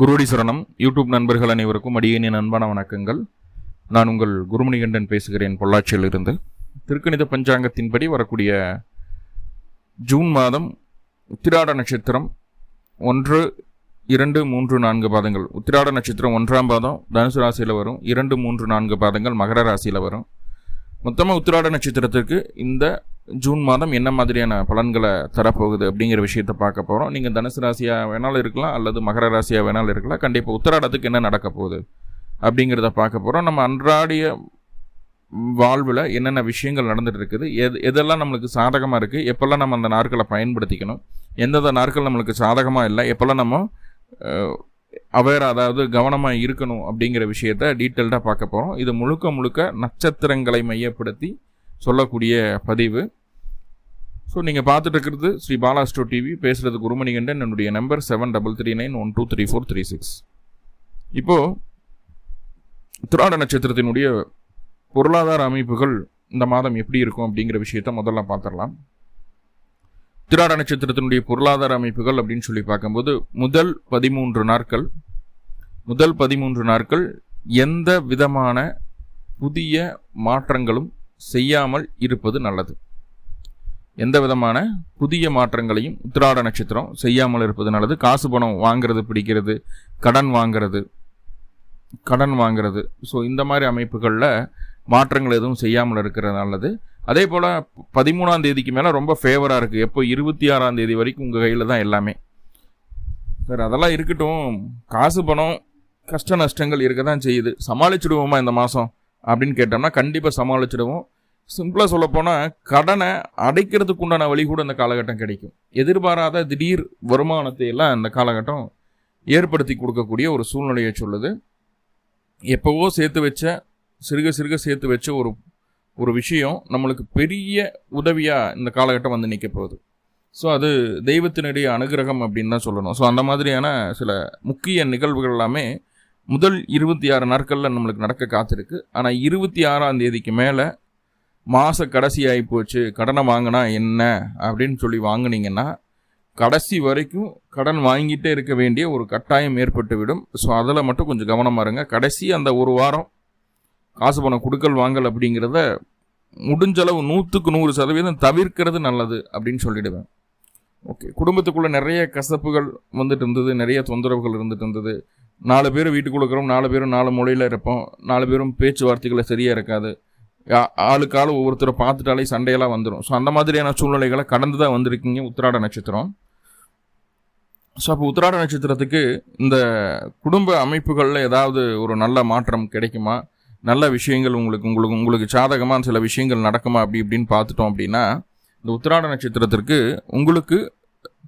குருவடி சரணம். யூடியூப் நண்பர்கள் அனைவருக்கும் அடியேனின் அன்பான வணக்கங்கள். நான் உங்கள் குருமணிகண்டன் பேசுகிறேன் பொள்ளாச்சியிலிருந்து. திருக்கணித பஞ்சாங்கத்தின்படி வரக்கூடிய ஜூன் மாதம் உத்திராட நட்சத்திரம் ஒன்று இரண்டு மூன்று நான்கு பாதங்கள். உத்திராட நட்சத்திரம் ஒன்றாம் பாதம் தனுசு ராசியில் வரும். இரண்டு மூன்று நான்கு பாதங்கள் மகர ராசியில் வரும். மொத்தமாக உத்திராட நட்சத்திரத்திற்கு இந்த ஜூன் மாதம் என்ன மாதிரியான பலன்களை தரப்போகுது அப்படிங்கிற விஷயத்தை பார்க்க போகிறோம் நீங்கள் தனுசு ராசியாக வேணாலும் இருக்கலாம் அல்லது மகர ராசியாக வேணாலும் இருக்கலாம். கண்டிப்பாக உத்திராடத்துக்கு என்ன நடக்க போகுது அப்படிங்கிறத பார்க்க போகிறோம் நம்ம அன்றாடிய வாழ்வில் என்னென்ன விஷயங்கள் நடந்துட்டு இருக்குது எது எதெல்லாம் நம்மளுக்கு சாதகமாக இருக்குது எப்போல்லாம் நம்ம அந்த நாட்களை பயன்படுத்திக்கணும் எந்தெந்த நாட்கள் நம்மளுக்கு சாதகமாக இல்லை எப்போல்லாம் நம்ம அவேர் அதாவது கவனமாக இருக்கணும் அப்படிங்கிற விஷயத்த டீட்டெயில்டாக பார்க்க போகிறோம் இது முழுக்க முழுக்க நட்சத்திரங்களை மையப்படுத்தி சொல்லக்கூடிய பதிவு. ஸோ நீங்கள் பார்த்துட்டு இருக்கிறது ஸ்ரீ பாலாஸ்டோ டிவி பேசுகிறது குருமணிகண்டன் என்னுடைய number seven double three nine one two three four three six இப்போது திராட நட்சத்திரத்தினுடைய பொருளாதார அமைப்புகள் இந்த மாதம் எப்படி இருக்கும் அப்படிங்கிற விஷயத்த முதல்ல பார்த்துடலாம். உத்திராட நட்சத்திரத்தினுடைய பொருளாதார அமைப்புகள் அப்படின்னு சொல்லி பார்க்கும்போது முதல் பதிமூன்று நாட்கள் முதல் பதிமூன்று நாட்கள் எந்த விதமான புதிய மாற்றங்களும் செய்யாமல் இருப்பது நல்லது. எந்த விதமான புதிய மாற்றங்களையும் உத்திராட நட்சத்திரம் செய்யாமல் இருப்பது நல்லது. காசு பணம் வாங்கிறது பிடிக்கிறது கடன் வாங்கிறது கடன் வாங்கிறது. ஸோ இந்த மாதிரி அமைப்புகளில் மாற்றங்கள் எதுவும் செய்யாமல் இருக்கிறது நல்லது. அதே போல் பதிமூணாம் தேதிக்கு மேலே ரொம்ப ஃபேவராக இருக்குது எப்போ? இருபத்தி ஆறாம் தேதி வரைக்கும் உங்கள் கையில் தான் எல்லாமே. சார் அதெல்லாம் இருக்கட்டும். காசு பணம் கஷ்ட நஷ்டங்கள் இருக்க தான் செய்யுது. சமாளிச்சுடுவோமா இந்த மாதம் அப்படின்னு கேட்டோம்னா கண்டிப்பாக சமாளிச்சிடுவோம். சிம்பிளாக சொல்லப்போனால் கடனை அடைக்கிறதுக்கு உண்டான வழி கூட இந்த காலகட்டம் கிடைக்கும். எதிர்பாராத திடீர் வருமானத்தை எல்லாம் இந்த காலகட்டம் ஏற்படுத்தி கொடுக்கக்கூடிய ஒரு சூழ்நிலையை சொல்லுது. எப்போவோ சேர்த்து வச்ச சிறுக சிறுக சேர்த்து வச்ச ஒரு ஒரு விஷயம் நம்மளுக்கு பெரிய உதவியாக இந்த காலகட்டம் வந்து நிற்க போகுது. ஸோ அது தெய்வத்தினுடைய அனுகிரகம் அப்படின்னு தான் சொல்லணும். ஸோ அந்த மாதிரியான சில முக்கிய நிகழ்வுகள் எல்லாமே முதல் இருபத்தி ஆறு நாட்களில் நம்மளுக்கு நடக்க காத்திருக்கு. ஆனால் இருபத்தி ஆறாம் தேதிக்கு மேலே மாத கடைசி ஆகி போச்சு. கடனை வாங்கினா என்ன அப்படின்னு சொல்லி வாங்கினீங்கன்னா கடைசி வரைக்கும் கடன் வாங்கிட்டே இருக்க வேண்டிய ஒரு கட்டாயம் ஏற்பட்டுவிடும். ஸோ அதில் மட்டும் கொஞ்சம் கவனமாக இருங்க. கடைசி அந்த ஒரு வாரம் காசு பணம் கொடுக்கல் வாங்கல் அப்படிங்கிறத முடிஞ்சளவு நூற்றுக்கு நூறு சதவீதம் தவிர்க்கிறது நல்லது அப்படின்னு சொல்லிடுவேன். ஓகே குடும்பத்துக்குள்ளே நிறைய கசப்புகள் வந்துட்டு இருந்தது நிறைய தொந்தரவுகள் இருந்துட்டு இருந்தது. நாலு பேர் வீட்டுக்குள்ள இருக்கிறோம் நாலு பேரும் நாலு மொழியில் இருப்போம் நாலு பேரும் பேச்சுவார்த்தைகளை சரியாக இருக்காது. ஆளுக்கு ஆள் ஒவ்வொருத்தரை பார்த்துட்டாலே சண்டையெல்லாம் வந்துடும் ஸோ அந்த மாதிரியான சூழ்நிலைகளை கடந்து தான் வந்திருக்கீங்க உத்திராட நட்சத்திரம். ஸோ அப்போ உத்திராட நட்சத்திரத்துக்கு இந்த குடும்ப அமைப்புகளில் ஏதாவது ஒரு நல்ல மாற்றம் கிடைக்குமா? நல்ல விஷயங்கள் உங்களுக்கு உங்களுக்கு உங்களுக்கு சாதகமான சில விஷயங்கள் நடக்குமா அப்படி இப்படின்னு பார்த்துட்டோம் அப்படின்னா இந்த உத்திராட நட்சத்திரத்திற்கு உங்களுக்கு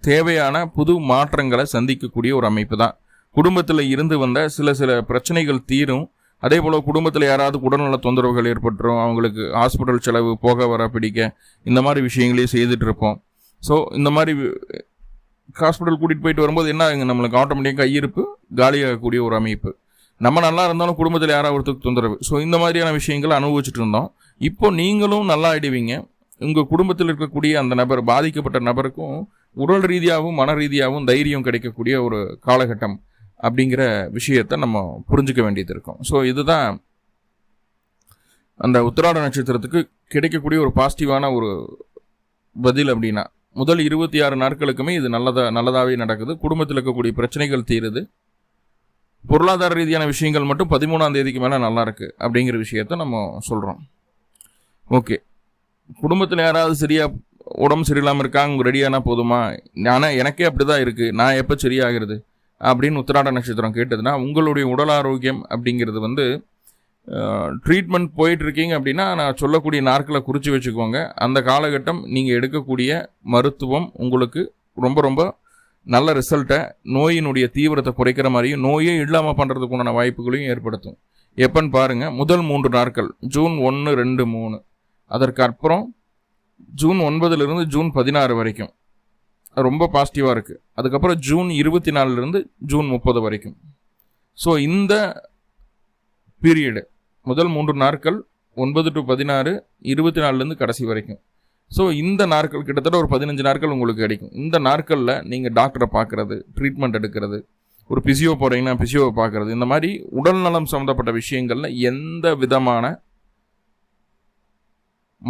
தேவையான புது மாற்றங்களை சந்திக்கக்கூடிய ஒரு அமைப்பு தான். குடும்பத்தில் இருந்து வந்த சில சில பிரச்சனைகள் தீரும். அதே போல் குடும்பத்தில் யாராவது உடல்நல தொந்தரவுகள் ஏற்பட்டுரும். அவங்களுக்கு ஹாஸ்பிட்டல் செலவு போக வர பிடிக்க இந்த மாதிரி விஷயங்களையும் செய்துட்டு இருப்போம். ஸோ இந்த மாதிரி ஹாஸ்பிட்டல் கூட்டிகிட்டு போயிட்டு வரும்போது என்ன நம்மளுக்கு ஆட்டோமேட்டிக்காக கையிருப்பு காலியாகக்கூடிய ஒரு அமைப்பு. நம்ம நல்லா இருந்தாலும் குடும்பத்தில் யாராவது ஒருத்தருக்கு தொந்தரவு. ஸோ இந்த மாதிரியான விஷயங்களை அனுபவிச்சுட்டு இருந்தோம். இப்போ நீங்களும் நல்லா ஆயிடுவீங்க. உங்கள் குடும்பத்தில் இருக்கக்கூடிய அந்த நபர் பாதிக்கப்பட்ட நபருக்கும் உடல் ரீதியாகவும் மன ரீதியாகவும் தைரியம் கிடைக்கக்கூடிய ஒரு காலகட்டம் அப்படிங்கிற விஷயத்தை நம்ம புரிஞ்சுக்க வேண்டியது இருக்கும். ஸோ இதுதான் அந்த உத்திராட நட்சத்திரத்துக்கு கிடைக்கக்கூடிய ஒரு பாசிட்டிவான ஒரு பதில் அப்படின்னா. முதல் இருபத்தி ஆறு நாட்களுக்குமே இது நல்லதாக நல்லதாகவே நடக்குது. குடும்பத்தில் இருக்கக்கூடிய பிரச்சனைகள் தீருது. பொருளாதார ரீதியான விஷயங்கள் மட்டும் பதிமூணாம் தேதிக்கு மேலே நல்லா இருக்குது அப்படிங்கிற விஷயத்த நம்ம சொல்கிறோம் ஓகே. குடும்பத்தில் யாராவது சரியாக உடம்பு சரியில்லாமல் இருக்காங்க ரெடியானா போதுமா? ஆனால் எனக்கே அப்படி தான் இருக்குது நான் எப்போ சரியாகிறது? அப்படின்னு உத்திராட நட்சத்திரம் கேட்டதுன்னா உங்களுடைய உடல் ஆரோக்கியம் அப்படிங்கிறது வந்து ட்ரீட்மெண்ட் போயிட்டுருக்கீங்க அப்படின்னா நான் சொல்லக்கூடிய நாட்களை குறித்து வச்சுக்கோங்க. அந்த காலகட்டம் நீங்கள் எடுக்கக்கூடிய மருத்துவம் உங்களுக்கு ரொம்ப ரொம்ப நல்ல ரிசல்ட்டை நோயினுடைய தீவிரத்தை குறைக்கிற மாதிரியும் நோயே இல்லாமல் பண்ணுறதுக்குண்டான வாய்ப்புகளையும் ஏற்படுத்தும். எப்போன்னு பாருங்கள் முதல் மூன்று நாட்கள் ஜூன் ஒன்று ரெண்டு மூணு. அதற்கு அப்புறம் ஜூன் ஒன்பதுலேருந்து ஜூன் பதினாறு வரைக்கும். ரொம்ப பாசிட்டிவாக இருக்குது அதுக்கப்புறம் ஜூன் இருபத்தி நாலுலேருந்து ஜூன் முப்பது வரைக்கும். ஸோ இந்த பீரியடு முதல் மூன்று நாட்கள் ஒன்பது டு பதினாறு இருபத்தி நாலுலேருந்து கடைசி வரைக்கும். ஸோ இந்த நாட்கள் கிட்டத்தட்ட ஒரு பதினஞ்சு நாட்கள் உங்களுக்கு கிடைக்கும். இந்த நாட்களில் நீங்கள் டாக்டரை பார்க்குறது ட்ரீட்மெண்ட் எடுக்கிறது ஒரு பிசியோ போகிறீங்கன்னா பிசியோவை பார்க்குறது இந்த மாதிரி உடல்நலம் சம்மந்தப்பட்ட விஷயங்களில் எந்த விதமான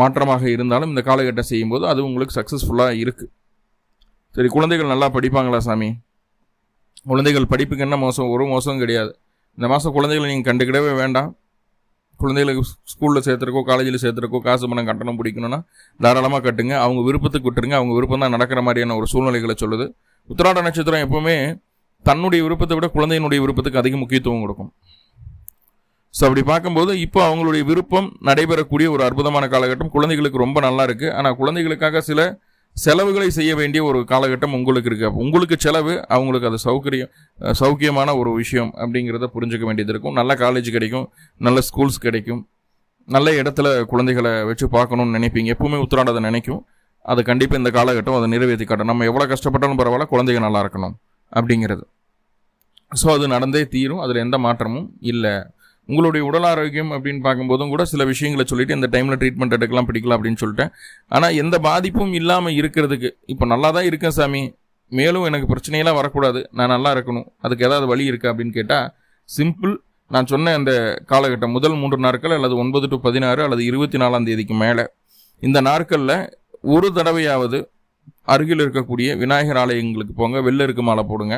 மாற்றமாக இருந்தாலும் இந்த காலகட்டம் செய்யும்போது அது உங்களுக்கு சக்ஸஸ்ஃபுல்லாக இருக்குது சரி குழந்தைகள் நல்லா படிப்பாங்களா சாமி? குழந்தைகள் படிப்புக்கு என்ன மோசம்? ஒரு மோசம் கிடையாது. இந்த மாதம் குழந்தைகளை நீங்கள் கண்டுக்கிடவே வேண்டாம். குழந்தைகளுக்கு ஸ்கூலில் சேர்த்துருக்கோ காலேஜில் சேர்த்துருக்கோ காசு பணம் கட்டணம் பிடிக்கணும்னா தாராளமாக கட்டுங்க. அவங்க விருப்பத்துக்கு விட்டுருங்க. அவங்க விருப்பம் தான் நடக்கிற மாதிரியான ஒரு சூழ்நிலைகளை சொல்லுது. உத்திராட நட்சத்திரம் எப்போவுமே தன்னுடைய விருப்பத்தை விட குழந்தையினுடைய விருப்பத்துக்கு அதிக முக்கியத்துவம் கொடுக்கும். ஸோ அப்படி பார்க்கும்போது இப்போ அவங்களுடைய விருப்பம் நடைபெறக்கூடிய ஒரு அற்புதமான காலகட்டம். குழந்தைகளுக்கு ரொம்ப நல்லா இருக்குது ஆனால் குழந்தைகளுக்காக சில செலவுகளை செய்ய வேண்டிய ஒரு காலகட்டம் உங்களுக்கு இருக்குது உங்களுக்கு செலவு அவங்களுக்கு அது சௌகரியம் சௌக்கியமான ஒரு விஷயம் அப்படிங்கிறத புரிஞ்சுக்க வேண்டியது இருக்கும். நல்ல காலேஜ் கிடைக்கும் நல்ல ஸ்கூல்ஸ் கிடைக்கும். நல்ல இடத்துல குழந்தைகளை வச்சு பார்க்கணும்னு நினைப்பீங்க. எப்பவுமே உத்திராடதை நினைக்கும். அது கண்டிப்பாக இந்த காலகட்டம் அதை நிறைவேற்றி காட்டும். நம்ம எவ்வளோ கஷ்டப்பட்டாலும் பரவாயில்ல குழந்தைங்க நல்லா இருக்கணும் அப்படிங்கிறது. ஸோ அது நடந்தே தீரும். அதில் எந்த மாற்றமும் இல்லை. உங்களுடைய உடல் ஆரோக்கியம் அப்படின்னு பார்க்கும்போதும் கூட சில விஷயங்களை சொல்லிட்டு இந்த டைமில் ட்ரீட்மெண்ட் எடுக்கலாம் பிடிக்கலாம் அப்படின்னு சொல்லிட்டேன். ஆனால் எந்த பாதிப்பும் இல்லாமல் இருக்கிறதுக்கு இப்போ நல்லா தான் இருக்கேன் சாமி. மேலும் எனக்கு பிரச்சனையெல்லாம் வரக்கூடாது. நான் நல்லா இருக்கணும். அதுக்கு ஏதாவது வழி இருக்கா அப்படின்னு கேட்டால் சிம்பிள் நான் சொன்ன அந்த காலகட்டம் முதல் மூன்று நாட்கள் அல்லது ஒன்பது டு பதினாறு அல்லது இருபத்தி நாலாம் தேதிக்கு மேலே இந்த நாட்களில் ஒரு தடவையாவது அருகில் இருக்கக்கூடிய விநாயகர் ஆலயங்களுக்கு போங்க வெளில இருக்கு மாலை போடுங்க.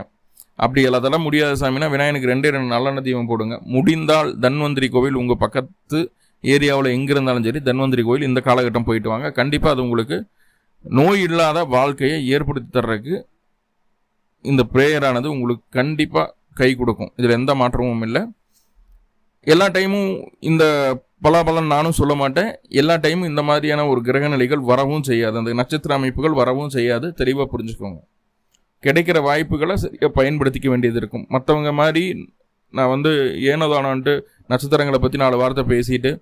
அப்படி எல்லாத்தெல்லாம் முடியாத சாமினா விநாயகனுக்கு ரெண்டே ரெண்டு நல்லெண்ண தீபம் போடுங்க. முடிந்தால் தன்வந்திரி கோவில் உங்கள் பக்கத்து ஏரியாவில் எங்கே இருந்தாலும் சரி தன்வந்திரி கோவில் இந்த காலகட்டம் போயிட்டு வாங்க. கண்டிப்பாக அது உங்களுக்கு நோய் இல்லாத வாழ்க்கையை ஏற்படுத்தி தர்றதுக்கு இந்த ப்ரேயரானது உங்களுக்கு கண்டிப்பாக கை கொடுக்கும். இதில் எந்த மாற்றமும் இல்லை. எல்லா டைமும் இந்த பலாபலன் நானும் சொல்ல மாட்டேன். எல்லா டைமும் இந்த மாதிரியான ஒரு கிரக நிலைகள் வரவும் செய்யாது. அந்த நட்சத்திர அமைப்புகள் வரவும் செய்யாது. தெளிவாக புரிஞ்சுக்கோங்க. கிடைக்கிற வாய்ப்புகளை சரியாக பயன்படுத்திக்க வேண்டியது இருக்கும். மற்றவங்க மாதிரி நான் வந்து ஏனோதானான்ட்டு நட்சத்திரங்களை பற்றி நாலு வார்த்தை பேசிட்டு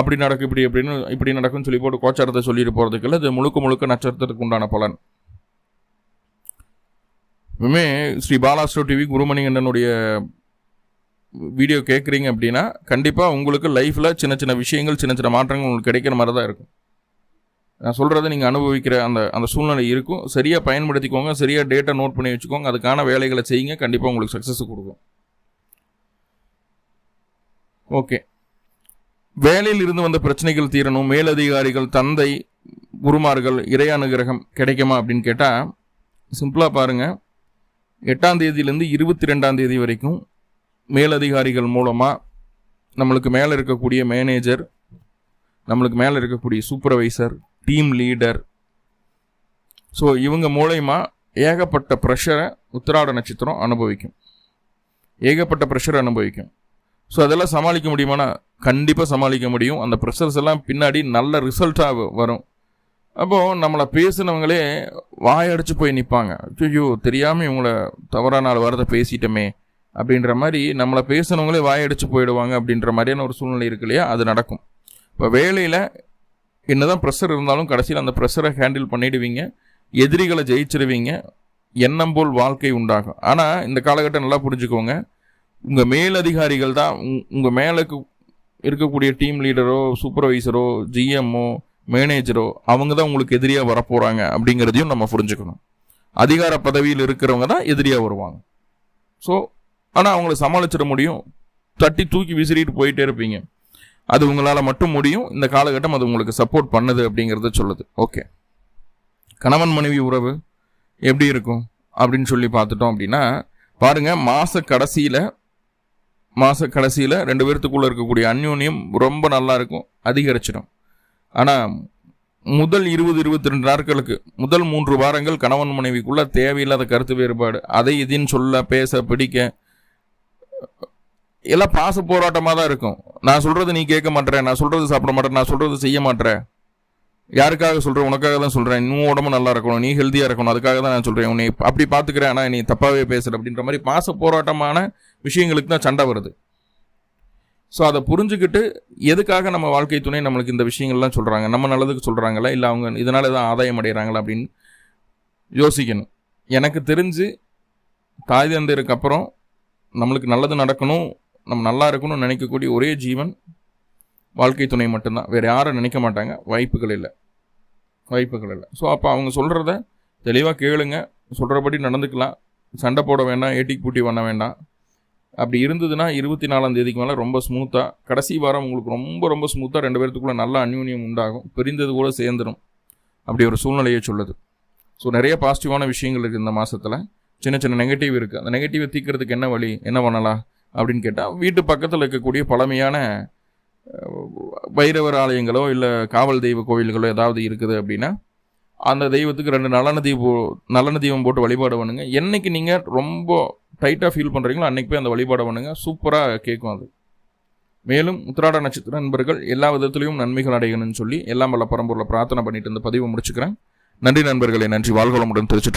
அப்படி நடக்கும் இப்படி அப்படின்னு இப்படி நடக்கும்னு சொல்லி போட்டு கோச்சாரத்தை சொல்லிட்டு போகிறதுக்குள்ள இது முழுக்க முழுக்க நட்சத்திரத்துக்கு உண்டான பலன். இப்பவுமே ஸ்ரீ பாலாஸ்டோ டிவி குருமணிகண்டனுடைய வீடியோ கேட்குறீங்க அப்படின்னா கண்டிப்பாக உங்களுக்கு லைஃப்பில் சின்ன சின்ன விஷயங்கள் சின்ன சின்ன மாற்றங்கள் உங்களுக்கு கிடைக்கிற மாதிரி தான் இருக்கும். நான் சொல்கிறத நீங்கள் அனுபவிக்கிற அந்த அந்த சூழ்நிலை இருக்கும். சரியாக பயன்படுத்திக்கோங்க சரியாக டேட்டா நோட் பண்ணி வச்சுக்கோங்க அதுக்கான வேலைகளை செய்யுங்க கண்டிப்பாக உங்களுக்கு சக்ஸஸ் கொடுக்கும். ஓகே வேலையில் இருந்து வந்த பிரச்சனைகள் தீரணும் மேலதிகாரிகள் தந்தை குருமார்கள் இறை அனுகிரகம் கிடைக்குமா அப்படின்னு கேட்டால் சிம்பிளாக பாருங்கள் எட்டாம் தேதியிலேருந்து இருபத்தி ரெண்டாம் தேதி வரைக்கும் மேலதிகாரிகள் மூலமாக நம்மளுக்கு மேலே இருக்கக்கூடிய மேனேஜர் நம்மளுக்கு மேலே இருக்கக்கூடிய சூப்பர்வைசர் டீம் லீடர் ஸோ இவங்க மூலயமா ஏகப்பட்ட ப்ரெஷரை உத்திராட நட்சத்திரம் அனுபவிக்கும். ஏகப்பட்ட ப்ரெஷர் அனுபவிக்கும். ஸோ அதெல்லாம் சமாளிக்க முடியுமானா? கண்டிப்பாக சமாளிக்க முடியும். அந்த ப்ரெஷர்ஸ் எல்லாம் பின்னாடி நல்ல ரிசல்ட்டாக வரும். அப்போது நம்மளை பேசினவங்களே வாயடிச்சு போய் நிற்பாங்க ஐயோ தெரியாமல் இவங்கள தவறான நாலு வாரத்தை பேசிட்டோமே அப்படின்ற மாதிரி நம்மளை பேசுனவங்களே வாயடிச்சு போயிடுவாங்க அப்படின்ற மாதிரியான ஒரு சூழ்நிலை இருக்கு இல்லையா? அது நடக்கும். இப்போ வேலையில் என்னதான் ப்ரெஷர் இருந்தாலும் கடைசியில் அந்த ப்ரெஷரை ஹேண்டில் பண்ணிடுவீங்க. எதிரிகளை ஜெயிச்சிருவீங்க. எண்ணம் போல் வாழ்க்கை உண்டாகும். ஆனால் இந்த காலகட்டம் நல்லா புரிஞ்சுக்கோங்க. உங்கள் மேலதிகாரிகள் தான் உங்கள் மேலுக்கு இருக்கக்கூடிய டீம் லீடரோ சூப்பர்வைசரோ ஜிஎம்ஓ மேனேஜரோ அவங்க தான் உங்களுக்கு எதிரியாக வரப்போகிறாங்க அப்படிங்கிறதையும் நம்ம புரிஞ்சுக்கணும். அதிகார பதவியில் இருக்கிறவங்க தான் எதிரியாக வருவாங்க. ஸோ ஆனால் அவங்கள சமாளிச்சிட முடியும். தட்டி தூக்கி விசிறிட்டு போயிட்டே இருப்பீங்க. அது உங்களால் மட்டும் முடியும். இந்த காலகட்டம் அது உங்களுக்கு சப்போர்ட் பண்ணுது அப்படிங்கிறத சொல்லுது. ஓகே கணவன் மனைவி உறவு எப்படி இருக்கும்? அப்படின்னு சொல்லி பார்த்துட்டோம் அப்படின்னா பாருங்கள் மாத கடைசியில் மாத கடைசியில் ரெண்டு பேர்த்துக்குள்ளே இருக்கக்கூடிய அந்யோன்யம் ரொம்ப நல்லா இருக்கும் அதிகரிச்சிடும். ஆனால் முதல் இருபது இருபத்தி ரெண்டு நாட்களுக்கு முதல் மூன்று வாரங்கள் கணவன் மனைவிக்குள்ளே தேவையில்லாத கருத்து வேறுபாடு. அதை இதுன்னு சொல்ல பேச பிடிக்க எல்லாம் பாச போராட்டமாக தான் இருக்கும். நான் சொல்கிறது நீ கேட்க மாட்டேறேன் நான் சொல்கிறது சாப்பிட மாட்டேன் நான் சொல்கிறது செய்ய மாட்டேறேன் யாருக்காக சொல்கிறேன் உனக்காக தான் சொல்கிறேன் இன்னும் உடம்பு நல்லா இருக்கணும் நீ ஹெல்த்தியாக இருக்கணும் அதுக்காக தான் நான் சொல்கிறேன் உன்னை அப்படி பார்த்துக்கிறேன் ஆனால் நீ தப்பாகவே பேசுகிற அப்படின்ற மாதிரி பாச போராட்டமான விஷயங்களுக்கு தான் சண்டை வருது. ஸோ அதை புரிஞ்சுக்கிட்டு எதுக்காக நம்ம வாழ்க்கை துணை நம்மளுக்கு இந்த விஷயங்கள்லாம் சொல்கிறாங்க நம்ம நல்லதுக்கு சொல்கிறாங்களா இல்லை அவங்க இதனால தான் ஆதாயம் அடைகிறாங்களா அப்படின்னு யோசிக்கணும். எனக்கு தெரிஞ்சு தாய் தந்தையருக்கு அப்புறம் நம்மளுக்கு நல்லது நடக்கணும் நம்ம நல்லா இருக்கணும்னு நினைக்கக்கூடிய ஒரே ஜீவன் வாழ்க்கை துணை மட்டும்தான். வேறு யாரும் நினைக்க மாட்டாங்க. வாய்ப்புகள் இல்லை. வாய்ப்புகள் இல்லை. ஸோ அப்போ அவங்க சொல்கிறத தெளிவாக கேளுங்க. சொல்கிறபடி நடந்துக்கலாம். சண்டை போட வேண்டாம். ஏட்டிக்கு பூட்டி பண்ண வேண்டாம். அப்படி இருந்ததுன்னா இருபத்தி நாலாம் தேதிக்கு மேலே ரொம்ப ஸ்மூத்தாக கடைசி வாரம் உங்களுக்கு ரொம்ப ரொம்ப ஸ்மூத்தாக ரெண்டு பேர்த்துக்குள்ளே நல்ல அந்யூன்யம் உண்டாகும். பிரிந்தது கூட சேர்ந்துடும் அப்படி ஒரு சூழ்நிலையை சொல்லுது. ஸோ நிறைய பாசிட்டிவான விஷயங்கள் இருக்குது இந்த மாதத்தில் சின்ன சின்ன நெகட்டிவ் இருக்குது அந்த நெகட்டிவை தீர்க்கறதுக்கு என்ன வழி? என்ன பண்ணலாம்? அப்படின்னு கேட்டால் வீட்டு பக்கத்தில் இருக்கக்கூடிய பழமையான பைரவர் ஆலயங்களோ இல்லை காவல் தெய்வ கோவில்களோ ஏதாவது இருக்குது அப்படின்னா அந்த தெய்வத்துக்கு ரெண்டு நல்லெண்ணெய் தீபம் நல்லெண்ணெய் தீபம் போட்டு வழிபாடு பண்ணுங்க. என்றைக்கு நீங்கள் ரொம்ப டைட்டாக ஃபீல் பண்ணுறீங்களோ அன்றைக்கி போய் அந்த வழிபாடு பண்ணுங்க. சூப்பராக கேட்கும் அது. மேலும் உத்திராட நட்சத்திர நண்பர்கள் எல்லா விதத்திலையும் நன்மைகள் அடையணும்னு சொல்லி எல்லாம் வல்ல பரம்பூரில் பிரார்த்தனை பண்ணிட்டு இந்த பதிவை முடிச்சுக்கிறேன். நன்றி நண்பர்களே நன்றி. வாழ்வளமுடன் திருச்சிற்றம்